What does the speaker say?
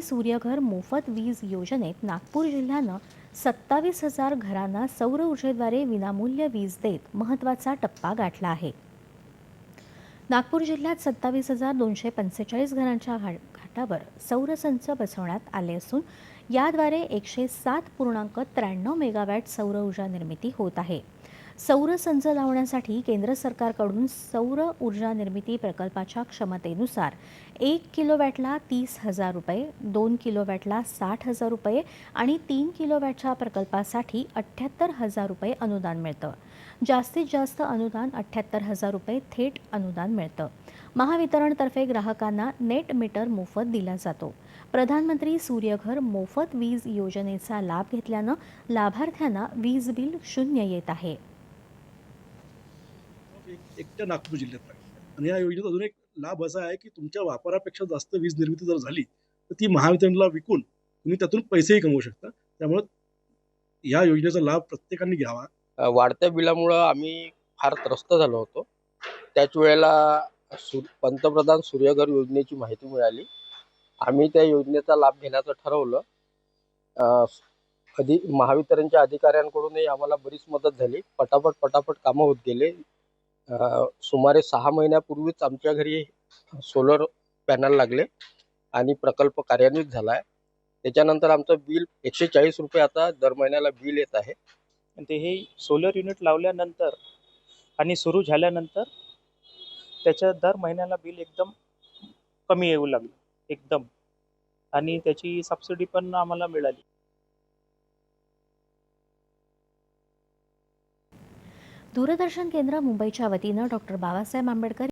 प्रधानमंत्री सूर्यघर मोफत वीज योजनेत नागपूर जिल्ह्यानं सत्तावीस हजार घरांना सौर ऊर्जेद्वारे विनामूल्य वीज देत महत्त्वाचा टप्पा गाठला आहे. नागपूर जिल्ह्यात सत्तावीस हजार दोनशे पंचेचाळीस घरांच्या घाटावर सौरसंच बसवण्यात आले असून याद्वारे एकशे सात पूर्णांक त्र्याण्णव मेगावॅट सौर ऊर्जा निर्मिती होत आहे. सौर संच लावण्यासाठी केंद्र सरकारकडून सौर ऊर्जा निर्मिती प्रकल्पाच्या क्षमतेनुसार एक किलोवॅटला तीस हजार रुपये दोन किलोवॅटला साठ हजार रुपये आणि तीन किलोवॅटच्या प्रकल्पासाठी अठ्ठ्याहत्तर हजार रुपये अनुदान मिळतं. जास्तीत जास्त अनुदान अठ्ठ्याहत्तर हजार रुपये थेट अनुदान मिळतं. महावितरणतर्फे ग्राहकांना नेट मीटर मोफत दिला जातो. प्रधानमंत्री सूर्यघर मोफत वीज योजनेचा लाभ घेतल्यानं लाभार्थ्यांना वीज बिल शून्य येत आहे. एकट्या नागपूर जिल्ह्यात आहे. आणि या योजनेत अजून एक लाभ असा आहे की तुमच्या वापरापेक्षा जास्त वीज निर्मिती जर झाली तर ती महावितरणला विकून तुम्ही त्यातून पैसेही कमवू शकता. त्यामुळं या योजनेचा लाभ प्रत्येकाने घ्यावा. वाढत्या बिलामुळं आम्ही फार त्रस्त झालो होतो. त्याच वेळेला सु पंतप्रधान सूर्यघर योजनेची माहिती मिळाली. आम्ही त्या योजनेचा लाभ घेण्याचं ठरवलं. अधि महावितरणच्या अधिकाऱ्यांकडूनही आम्हाला बरीच मदत झाली. पटापट पटापट कामं होत गेले. सुमारे सहा महिन्यापूर्वीच आमच्या घरी सोलर पॅनल लागले आणि प्रकल्प कार्यान्वित झाला आहे त्याच्यानंतर आमचं बिल एकशे चाळीस रुपये आता दर महिन्याला बिल येत आहे. आणि ते हे सोलर युनिट लावल्यानंतर आणि सुरू झाल्यानंतर त्याच्या दर महिन्याला बिल एकदम कमी येऊ लागलं. एकदम. आणि त्याची सबसिडी पण आम्हाला मिळाली. दूरदर्शन केंद्र मुंबईच्या वतीनं डॉक्टर बाबासाहेब आंबेडकर